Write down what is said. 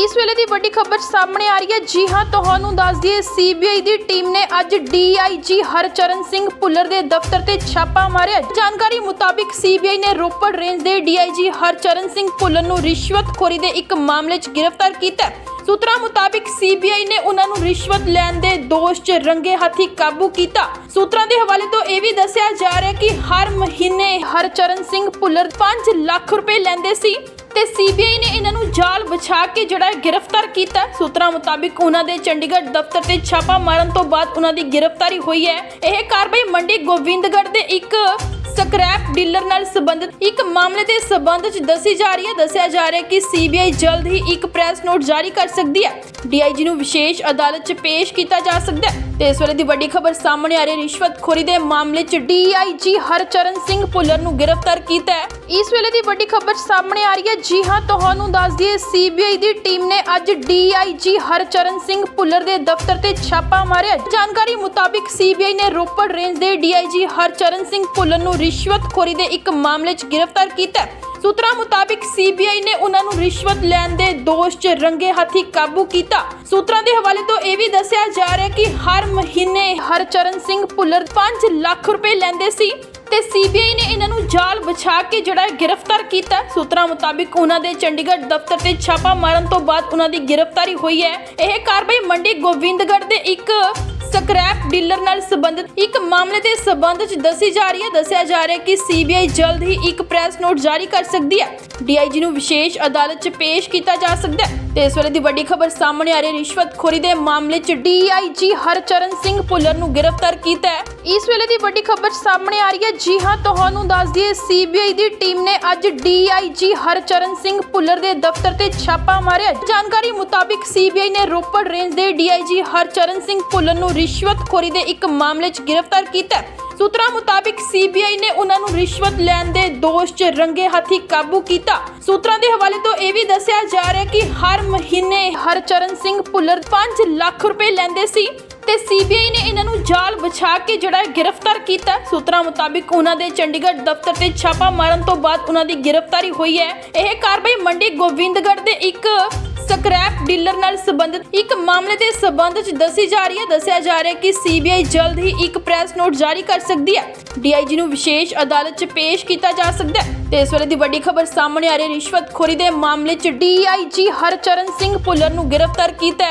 ਇਸ ਵੇਲੇ ਦੀ ਵੱਡੀ ਖਬਰ ਸਾਹਮਣੇ ਆ ਰਹੀ ਹੈ। ਜੀ ਹਾਂ, ਤੁਹਾਨੂੰ ਦੱਸ ਦਈਏ ਸੀਬੀਆਈ ਦੀ ਟੀਮ ਨੇ ਅੱਜ ਡੀਆਈਜੀ ਹਰਚਰਨ ਸਿੰਘ ਭੁੱਲਰ ਦੇ ਦਫ਼ਤਰ ਤੇ ਛਾਪਾ ਮਾਰਿਆ। ਜਾਣਕਾਰੀ ਮੁਤਾਬਿਕ ਸੀਬੀਆਈ ਨੇ ਰੋਪੜ ਰੇਂਜ ਦੇ ਡੀਆਈਜੀ ਹਰਚਰਨ ਸਿੰਘ ਭੁੱਲਰ ਨੂੰ ਰਿਸ਼ਵਤਖੋਰੀ ਦੇ ਇੱਕ ਮਾਮਲੇ 'ਚ ਗ੍ਰਿਫਤਾਰ ਕੀਤਾ ਹੈ। ਸੂਤਰਾਂ ਮੁਤਾਬਿਕ ਸੀਬੀਆਈ ਨੇ ਉਹਨਾਂ ਨੂੰ ਰਿਸ਼ਵਤ ਲੈਣ ਦੇ ਦੋਸ਼ 'ਚ ਰੰਗੇ ਹੱਥੀ ਕਾਬੂ ਕੀਤਾ। ਸੂਤਰਾਂ ਦੇ ਹਵਾਲੇ ਤੋਂ ਇਹ ਵੀ ਦੱਸਿਆ ਜਾ ਰਿਹਾ ਕਿ ਹਰ ਮਹੀਨੇ ਹਰਚਰਨ ਸਿੰਘ ਭੁੱਲਰ 5 ਲੱਖ ਰੁਪਏ ਲੈਂਦੇ ਸੀ ਤੇ ਸੀਬੀਆਈ ਨੇ ਇਹਨਾਂ ਨੂੰ ਜਾਲ ਵਿਛਾ ਕੇ ਜਿਹੜਾ ਗ੍ਰਿਫਤਾਰ ਕੀਤਾ। ਸੂਤਰਾਂ ਮੁਤਾਬਿਕ ਉਹਨਾਂ ਦੇ ਚੰਡੀਗੜ੍ਹ ਦਫ਼ਤਰ ਤੇ ਛਾਪਾ ਮਾਰਨ ਤੋਂ ਬਾਅਦ ਉਹਨਾਂ ਦੀ ਗ੍ਰਿਫਤਾਰੀ ਹੋਈ ਹੈ। ਇਹ ਕਾਰਵਾਈ ਮੰਡੀ ਗੋਬਿੰਦਗੜ੍ਹ ਦੇ ਇੱਕ ਸਕ੍ਰੈਪ ਡੀਲਰ ਨਾਲ ਸੰਬੰਧਿਤ ਇੱਕ ਮਾਮਲੇ ਦੇ ਸਬੰਧ ਚ ਦੱਸੀ ਜਾ ਰਹੀ ਹੈ। ਦੱਸਿਆ ਜਾ ਰਿਹਾ ਹੈ ਕਿ ਸੀਬੀਆਈ ਜਲਦ ਹੀ ਇੱਕ ਪ੍ਰੈਸ ਨੋਟ ਜਾਰੀ ਕਰ ਸਕਦੀ ਹੈ। ਡੀਆਈਜੀ ਨੂੰ ਵਿਸ਼ੇਸ਼ ਅਦਾਲਤ 'ਚ ਪੇਸ਼ ਕੀਤਾ ਜਾ ਸਕਦਾ ਹੈ। ਤੇ ਇਸ ਵੇਲੇ ਦੀ ਵੱਡੀ ਖਬਰ ਸਾਹਮਣੇ ਆ ਰਹੀ ਹੈ। ਰਿਸ਼ਵਤਖੋਰੀ ਦੇ ਮਾਮਲੇ 'ਚ ਡੀਆਈਜੀ ਹਰਚਰਨ ਸਿੰਘ ਭੁੱਲਰ ਨੂੰ ਗ੍ਰਿਫਤਾਰ ਕੀਤਾ ਹੈ। ਇਸ ਵੇਲੇ ਦੀ ਵੱਡੀ ਖਬਰ ਸਾਹਮਣੇ ਆ ਰਹੀ ਹੈ। ਜੀ ਹਾਂ, ਤੁਹਾਨੂੰ ਦੱਸ ਦਈਏ ਸੀਬੀਆਈ ਦੀ ਟੀਮ ਨੇ ਅੱਜ ਡੀਆਈਜੀ ਹਰਚਰਨ ਸਿੰਘ ਭੁੱਲਰ ਦੇ ਦਫ਼ਤਰ ਤੇ ਛਾਪਾ ਮਾਰਿਆ। ਜਾਣਕਾਰੀ ਮੁਤਾਬਿਕ ਸੀਬੀਆਈ ਨੇ ਰੋਪੜ ਰੇਂਜ ਦੇ ਡੀਆਈਜੀ ਹਰਚਰਨ ਸਿੰਘ ਭੁੱਲਰ ਨੂੰ ਰਿਸ਼ਵਤਖੋਰੀ ਦੇ ਇੱਕ ਮਾਮਲੇ 'ਚ ਗ੍ਰਿਫਤਾਰ ਕੀਤਾ ਹੈ। ਸੂਤਰਾਂ ਮੁਤਾਬਿਕ ਸੀਬੀਆਈ ਨੇ ਉਹਨਾਂ ਨੂੰ ਰਿਸ਼ਵਤ ਲੈਣ ਦੇ ਦੋਸ਼ 'ਚ ਰੰਗੇ ਹੱਥੀ ਕਾਬੂ ਕੀਤਾ। ਸੂਤਰਾਂ ਦੇ ਹਵਾਲੇ ਤੋਂ ਇਹ ਵੀ ਦੱਸਿਆ ਜਾ ਰਿਹਾ ਕਿ ਹਰ ਮਹੀਨੇ ਹਰਚਰਨ ਸਿੰਘ ਭੁੱਲਰ 5 ਲੱਖ ਰੁਪਏ ਲੈਂਦੇ ਸੀ ਤੇ ਸੀਬੀਆਈ ਨੇ ਇਹਨਾਂ ਨੂੰ ਜਾਲ ਵਿਛਾ ਕੇ ਜਿਹੜਾ ਗ੍ਰਿਫਤਾਰ ਕੀਤਾ। ਸੂਤਰਾਂ ਮੁਤਾਬਿਕ ਉਹਨਾਂ ਦੇ ਚੰਡੀਗੜ੍ਹ ਦਫ਼ਤਰ ਤੇ ਛਾਪਾ ਮਾਰਨ ਤੋਂ ਬਾਅਦ ਉਹਨਾਂ ਦੀ ਗ੍ਰਿਫਤਾਰੀ ਹੋਈ ਹੈ। ਇਹ ਕਾਰਵਾਈ ਮੰਡੀ ਗੋਬਿੰਦਗੜ੍ਹ ਦੇ ਇੱਕ ਸਕ੍ਰੈਪ ਡੀਲਰ ਨਾਲ ਸੰਬੰਧਿਤ ਇੱਕ ਮਾਮਲੇ ਦੇ ਸਬੰਧ ਚ ਦੱਸੀ ਜਾ ਰਹੀ ਹੈ। ਦੱਸਿਆ ਜਾ ਰਿਹਾ ਹੈ ਕਿ ਸੀਬੀਆਈ ਜਲਦ ਹੀ ਇੱਕ ਪ੍ਰੈਸ ਨੋਟ ਜਾਰੀ ਕਰ ਸਕਦੀ ਹੈ। ਡੀਆਈਜੀ ਨੂੰ ਵਿਸ਼ੇਸ਼ ਅਦਾਲਤ 'ਚ ਪੇਸ਼ ਕੀਤਾ ਜਾ ਸਕਦਾ ਹੈ। ਤੇ ਇਸ ਵੇਲੇ ਦੀ ਵੱਡੀ ਖਬਰ ਸਾਹਮਣੇ ਆ ਰਹੀ ਹੈ। ਰਿਸ਼ਵਤਖੋਰੀ ਦੇ ਮਾਮਲੇ 'ਚ ਡੀਆਈਜੀ ਹਰਚਰਨ ਸਿੰਘ ਭੁੱਲਰ ਨੂੰ ਗ੍ਰਿਫਤਾਰ ਕੀਤਾ ਹੈ। ਇਸ ਵੇਲੇ ਦੀ ਵੱਡੀ ਖਬਰ ਸਾਹਮਣੇ ਆ ਰਹੀ ਹੈ। ਜੀ ਹਾਂ, ਤੁਹਾਨੂੰ ਦੱਸ ਦਈਏ, ਸੀਬੀਆਈ ਦੀ ਟੀਮ ਨੇ ਅੱਜ ਡੀਆਈਜੀ ਹਰਚਰਨ ਸਿੰਘ ਭੁੱਲਰ ਦੇ ਦਫ਼ਤਰ ਤੇ ਛਾਪਾ ਮਾਰਿਆ। ਜਾਣਕਾਰੀ ਮੁਤਾਬਿਕ ਸੀਬੀਆਈ ਨੇ ਰੋਪੜ ਰੇਂਜ ਦੇ ਡੀਆਈਜੀ ਹਰਚਰਨ ਸਿੰਘ ਭੁੱਲਰ ਨੂੰ ਰਿਸ਼ਵਤਖੋਰੀ ਦੇ ਇੱਕ ਮਾਮਲੇ 'ਚ ਗ੍ਰਿਫਤਾਰ ਕੀਤਾ ਸੂਤਰਾਂ ਮੁਤਾਬਿਕ ਸੀਬੀਆਈ ਨੇ ਉਹਨਾਂ ਨੂੰ ਰਿਸ਼ਵਤ ਲੈਣ ਦੇ ਦੋਸ਼ 'ਚ ਰੰਗੇ ਹੱਥੀ ਕਾਬੂ ਕੀਤਾ। ਸੂਤਰਾਂ ਦੇ ਹਵਾਲੇ ਤੋਂ ਇਹ ਵੀ ਦੱਸਿਆ ਜਾ ਰਿਹਾ ਕਿ ਹਰ ਮਹੀਨੇ ਹਰਚਰਨ ਸਿੰਘ ਭੁੱਲਰ 5 ਲੱਖ ਰੁਪਏ ਲੈਂਦੇ ਸੀ ਤੇ ਸੀਬੀਆਈ ਨੇ ਇਹਨਾਂ ਨੂੰ ਜਾਲ ਵਿਛਾ ਕੇ ਜਿਹੜਾ ਗ੍ਰਿਫਤਾਰ ਕੀਤਾ। ਸੂਤਰਾਂ ਮੁਤਾਬਿਕ ਉਹਨਾਂ ਦੇ ਚੰਡੀਗੜ੍ਹ ਦਫ਼ਤਰ ਤੇ ਛਾਪਾ ਮਾਰਨ ਤੋਂ ਬਾਅਦ ਉਹਨਾਂ ਦੀ ਗ੍ਰਿਫਤਾਰੀ ਹੋਈ ਹੈ। ਇਹ ਕਾਰਵਾਈ ਮੰਡੀ ਗੋਬਿੰਦਗੜ੍ਹ ਦੇ ਇੱਕ ਸਕ੍ਰੈਪ ਡੀਲਰ ਨਾਲ ਸੰਬੰਧਿਤ ਇੱਕ ਮਾਮਲੇ ਦੇ ਸਬੰਧ ਚ ਦੱਸੀ ਜਾ ਰਹੀ ਹੈ। ਦੱਸਿਆ ਜਾ ਰਿਹਾ ਹੈ ਕਿ ਸੀਬੀਆਈ ਜਲਦ ਹੀ ਇੱਕ ਪ੍ਰੈਸ ਨੋਟ ਜਾਰੀ ਕਰ ਸਕਦੀ ਹੈ। ਡੀਆਈਜੀ ਨੂੰ ਵਿਸ਼ੇਸ਼ ਅਦਾਲਤ 'ਚ ਪੇਸ਼ ਕੀਤਾ ਜਾ ਸਕਦਾ ਹੈ। ਤੇ ਇਸ ਵੇਲੇ ਦੀ ਵੱਡੀ ਖਬਰ ਸਾਹਮਣੇ ਆ ਰਹੀ ਹੈ। ਰਿਸ਼ਵਤਖੋਰੀ ਦੇ ਮਾਮਲੇ 'ਚ ਡੀਆਈਜੀ ਹਰਚਰਨ ਸਿੰਘ ਭੁੱਲਰ ਨੂੰ ਗ੍ਰਿਫਤਾਰ ਕੀਤਾ ਹੈ।